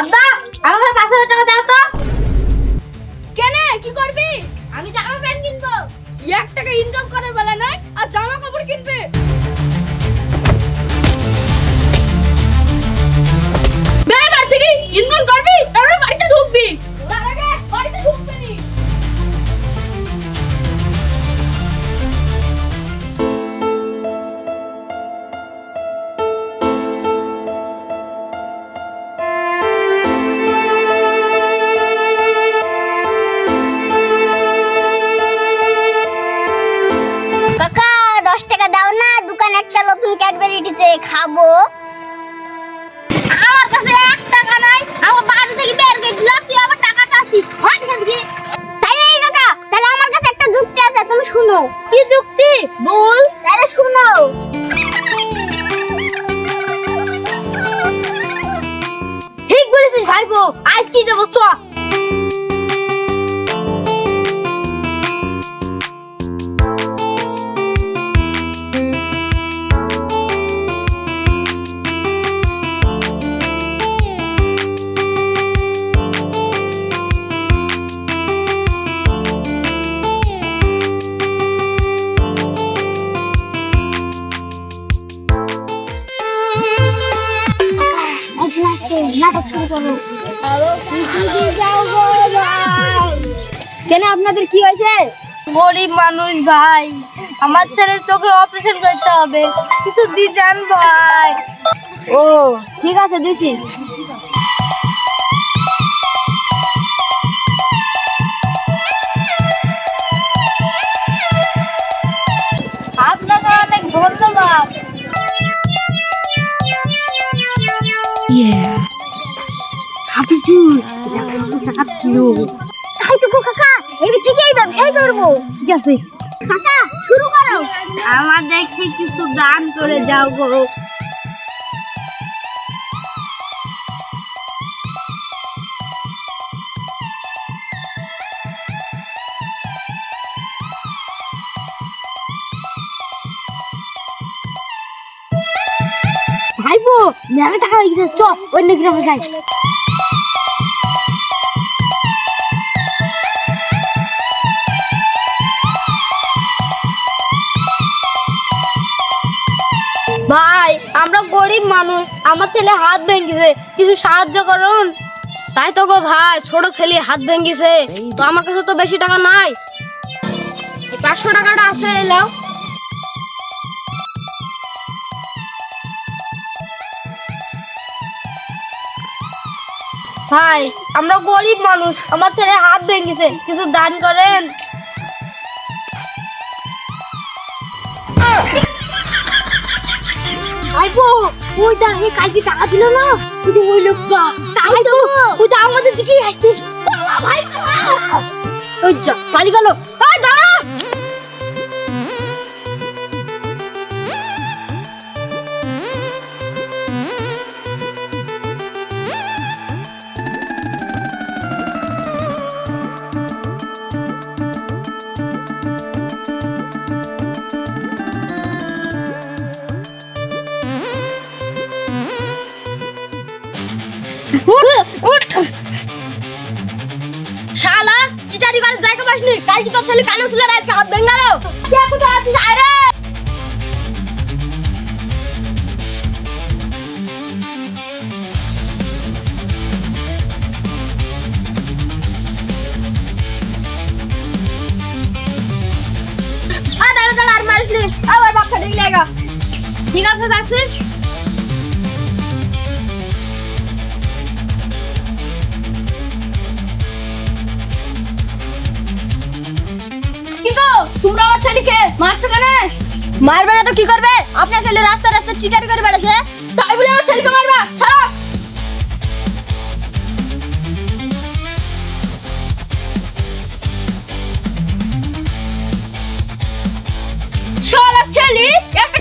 আব্বা আমাকে পাঁচ হাজার টাকা দাও তো। কেন কি করবি? আমি জামা প্যান্ট কিনবো। এক টাকা ইনকাম করে বলে নাই আর জামা কাপড় কিনবে। একটা চেয়ে খাব। আমার কাছে নাটক শুরু করো। কেন আপনাদের কি হয়েছে? গরিব মানুষ ভাই আমার ছেলের চোখে অপারেশন করতে হবে। কিছু দিতেন ভাই। ও ঠিক আছে দিছি। আপনাকে অনেক ধন্যবাদ তাই তো গো কাকা এবার থেকেই ব্যবসায় করব। ঠিক আছে। কাকা শুরু করো। আমাদেরকে কিছু দান করে যাও গো। ভাইবো মেলা টাকা হয়ে গেছে। চ অন্য গ্রামে যাই। মানুষ আমার ছেলে হাত ভেঙেছে কিছু সাহায্য করুন। তাই তো গো ভাই ছোট ছেলে হাত ভেঙেছে। তো আমার কাছে তো বেশি টাকা নাই। এই পাঁচশো টাকাটা আছে এলাও ভাই আমরা গরিব মানুষ আমার ছেলে হাত ভেঙেছে কিছু দান করেন। ভাইপো ওই দা হে কালকে টাকা দিল না? ওই ওই লোকটা। তাই তো ওই দা আমাদের দিকেই আসছে। ভাই ওই যা বাড়ি গেল। ওই দাঁড়া। উঠ উঠ। শালা, চিটারি করে জায়গা পাসনি কালকে তোর ছেলে কানে ছিল আজকে হাত ভেঙে গেল। কে কোথায় আছিস? আরে আবার বাচ্চা ঠিক আছে, যাচ্ছি। কি তোমরা আমার ছেলেকে মারছো কেন? মারবে না তো কি করবে? আপনার ছেলে রাস্তা রাস্তা চিটারি করে বেড়াচ্ছে। তাই বলে আমার ছেলেকে মারবা। ছাড়ো! শালা ছেলে, একটা